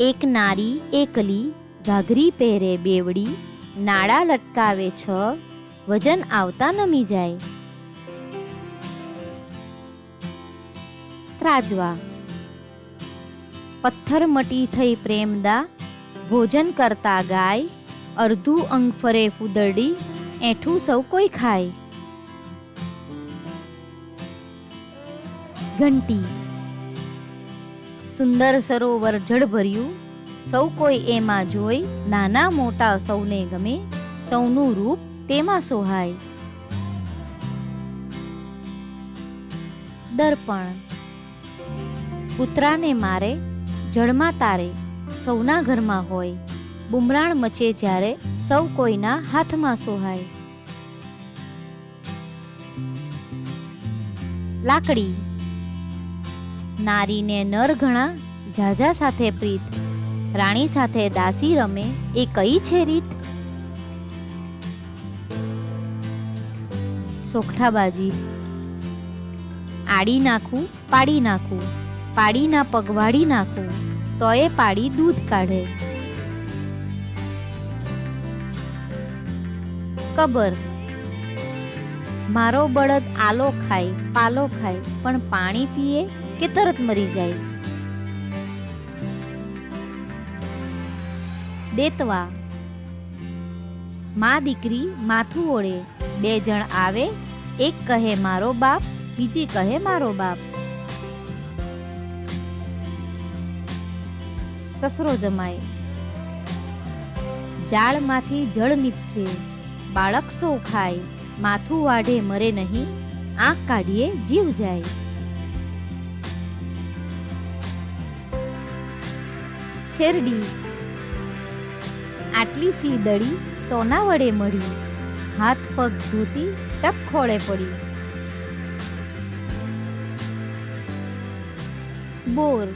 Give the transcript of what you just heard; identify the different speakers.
Speaker 1: એક નારી એકલી ઘાઘરી પહેરે બેવડી નાડા લટકાવે છ, વજન આવતા નમી જાય. ત્રાજવા. પથ્થર મટી થઈ પ્રેમદા, ભોજન કરતા ગાય, અર્ધું અંગ ફરે ફૂદરડી, એઠું સૌ કોઈ ખાય. ઘંટી. સુંદર સરોવર જળભર્યું. સૌ કોઈ એમાં જોઈ નાના મોટા સૌને ગમે, સૌનું રૂપ તેમાં સોહાય. દર્પણ. કૂતરાને મારે, જળમાં તારે, સૌના ઘરમાં હોય. બુમરાણ મચે જ્યારે સૌ કોઈના હાથમાં સોહાય. લાકડી. નારીને નર ઘણા ઝાઝા સાથે પ્રીત, રાણી સાથે દાસી રમે, એ કઈ છે રીત? સોખઠાબાજી આડી નાખું, પાડી નાખું, પાડીના પગવાડી નાખું, તોય પાડી દૂધ કાઢે. કબર. મારો બળદ આલો ખાય, પાલો ખાય, પણ પાણી પીએ કે તરત મરી જાય. દેતવા. મા દીકરી માથું ઓળે. બે જણ આવે, એક કહે, મારો બાપ. બીજી કહે, મારો બાપ. સસરો જમાય. જાળમાંથી જળ નીપજે. બાળક સૌ ખાય. માથું વાઢે, મરે નહીં. આંખ કાઢીએ, જીવ જાય. શેરડી. આટલી સી દડી સોના વડે મળી. હાથ પગ ધોતી ટપ ખોળે પડી. બોર